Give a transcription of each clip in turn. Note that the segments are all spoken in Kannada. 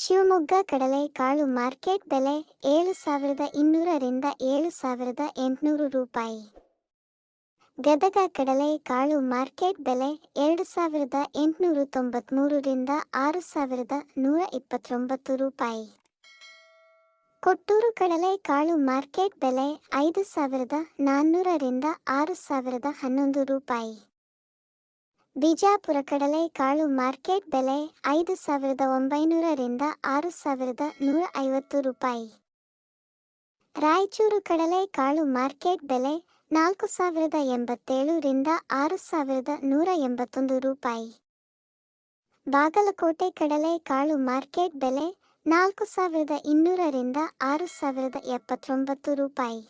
ಶಿವಮೊಗ್ಗ ಕಡಲೆ ಕಾಳು ಮಾರ್ಕೆಟ್ ಬೆಲೆ ಏಳು ಸಾವಿರದ ಇನ್ನೂರರಿಂದ ಏಳು ಸಾವಿರದ ಎಂಟುನೂರು ರೂಪಾಯಿ. ಗದಗ ಕಡಲೆ ಕಾಳು ಮಾರ್ಕೆಟ್ ಬೆಲೆ ಎರಡು ಸಾವಿರದ ಎಂಟುನೂರು ತೊಂಬತ್ತ್ಮೂರರಿಂದ ಆರು ಸಾವಿರದ ನೂರ ಇಪ್ಪತ್ತೊಂಬತ್ತು ರೂಪಾಯಿ. ಕೊಟ್ಟೂರು ಕಡಲೆ ಕಾಳು ಮಾರ್ಕೆಟ್ ಬೆಲೆ ಐದು ಸಾವಿರದ ನಾನ್ನೂರರಿಂದ ಆರು ಸಾವಿರದ ಹನ್ನೊಂದು ರೂಪಾಯಿ. ಬಿಜಾಪುರ ಕಡಲೆ ಕಾಳು ಮಾರ್ಕೆಟ್ ಬೆಲೆ ಐದು ಸಾವಿರದ ಒಂಬೈನೂರರಿಂದ ಆರು ಸಾವಿರದ ನೂರ ಐವತ್ತು ರೂಪಾಯಿ. ರಾಯಚೂರು ಕಡಲೆ ಕಾಳು ಮಾರ್ಕೆಟ್ ಬೆಲೆ ನಾಲ್ಕು ಸಾವಿರದ ಎಂಬತ್ತೇಳರಿಂದ ಆರು ಸಾವಿರದ ನೂರ ಎಂಬತ್ತೊಂದು ರೂಪಾಯಿ. ಬಾಗಲಕೋಟೆ ಕಡಲೆ ಕಾಳು ಮಾರ್ಕೆಟ್ ಬೆಲೆ ನಾಲ್ಕು ಸಾವಿರದ ಇನ್ನೂರರಿಂದ ಆರು ಸಾವಿರದ ಎಪ್ಪತ್ತೊಂಬತ್ತು ರೂಪಾಯಿ.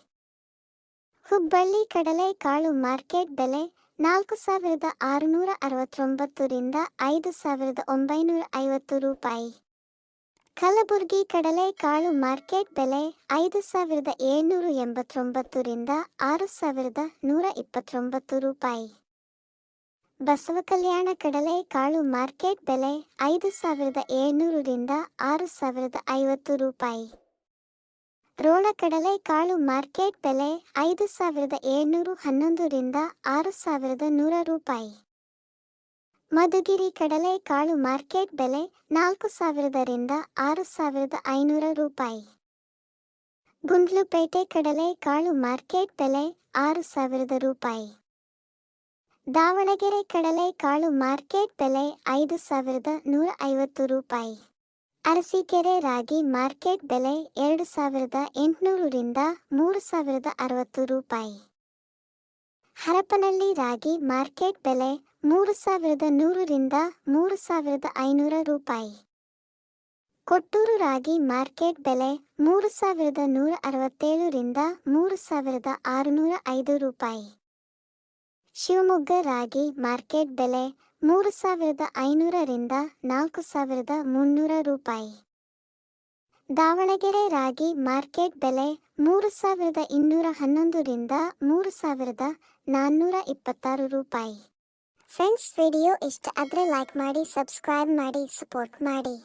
ಹುಬ್ಬಳ್ಳಿ ಕಡಲೆ ಕಾಳು ಮಾರ್ಕೆಟ್ ಬೆಲೆ ನಾಲ್ಕು ಸಾವಿರದ ಆರುನೂರ ಅರವತ್ತೊಂಬತ್ತರಿಂದ ಐದು ಸಾವಿರದ ಒಂಬೈನೂರ ಐವತ್ತು ರೂಪಾಯಿ. ಕಲಬುರಗಿ ಕಡಲೆಕಾಳು ಮಾರ್ಕೆಟ್ ಬೆಲೆ ಐದು ಸಾವಿರದ ಏಳ್ನೂರ ಎಂಬತ್ತೊಂಬತ್ತರಿಂದ ಆರು ಸಾವಿರದ ನೂರ ಇಪ್ಪತ್ತೊಂಬತ್ತು ರೂಪಾಯಿ. ಬಸವಕಲ್ಯಾಣ ಕಡಲೆಕಾಳು ಕಡಲೆ ಕಾಳು ಮಾರ್ಕೆಟ್ ಬೆಲೆ ಐದು ಸಾವಿರದ ಏಳ್ನೂರರಿಂದ ಆರು ಸಾವಿರದ ಐವತ್ತು ರೂಪಾಯಿ. ರೋಣ ಕಡಲೆ ಕಾಳು ಮಾರ್ಕೆಟ್ ಬೆಲೆ ಐದು ಸಾವಿರದ ಏಳ್ನೂರು ಹನ್ನೊಂದರಿಂದ ಆರು ಸಾವಿರದ ನೂರ ರೂಪಾಯಿ. ಮಧುಗಿರಿ ಕಡಲೆ ಕಾಳು ಮಾರ್ಕೆಟ್ ಬೆಲೆ ನಾಲ್ಕು ಸಾವಿರದರಿಂದ ಆರು ಸಾವಿರದ ಐನೂರ ರೂಪಾಯಿ. ಗುಂಡ್ಲುಪೇಟೆ ಕಡಲೆ ಕಾಳು ಮಾರ್ಕೆಟ್ ಬೆಲೆ ಆರು ಸಾವಿರದ ರೂಪಾಯಿ. ದಾವಣಗೆರೆ ಕಡಲೆ ಕಾಳು ಮಾರ್ಕೆಟ್ ಬೆಲೆ ಐದು ಸಾವಿರದ ನೂರ ಐವತ್ತು ರೂಪಾಯಿ. ಅರಸೀಕೆರೆ ರಾಗಿ ಮಾರ್ಕೆಟ್ ಬೆಲೆ ಎರಡು ಸಾವಿರದ ಎಂಟುನೂರರಿಂದ ಮೂರು ಸಾವಿರದ ಅರವತ್ತು ರೂಪಾಯಿ. ಹರಪನಹಳ್ಳಿ ರಾಗಿ ಮಾರ್ಕೆಟ್ ಬೆಲೆ ಮೂರು ಸಾವಿರದ ನೂರರಿಂದ ಮೂರು ಸಾವಿರದ ಐನೂರ ರೂಪಾಯಿ. ಕೊಟ್ಟೂರು ರಾಗಿ ಮಾರ್ಕೆಟ್ ಬೆಲೆ ಮೂರು ಸಾವಿರದ ನೂರ ಅರವತ್ತೇಳರಿಂದ ಮೂರು ಸಾವಿರದ ಆರುನೂರ ಐದು ರೂಪಾಯಿ. ಶಿವಮೊಗ್ಗ ರಾಗಿ ಮಾರ್ಕೆಟ್ ಬೆಲೆ ಮೂರು ಸಾವಿರದ ಐನೂರರಿಂದ ನಾಲ್ಕು ಸಾವಿರದ ಮುನ್ನೂರ ರೂಪಾಯಿ. ದಾವಣಗೆರೆ ರಾಗಿ ಮಾರ್ಕೆಟ್ ಬೆಲೆ ಮೂರು ಸಾವಿರದ ಇನ್ನೂರ ಹನ್ನೊಂದರಿಂದ ಮೂರು ಸಾವಿರದ ನಾನ್ನೂರ ಇಪ್ಪತ್ತಾರು ರೂಪಾಯಿ. ಫ್ರೆಂಡ್ಸ್, ವಿಡಿಯೋ ಇಷ್ಟ ಆದರೆ ಲೈಕ್ ಮಾಡಿ ಸಬ್ಸ್ಕ್ರೈಬ್ ಮಾಡಿ ಸಪೋರ್ಟ್ ಮಾಡಿ.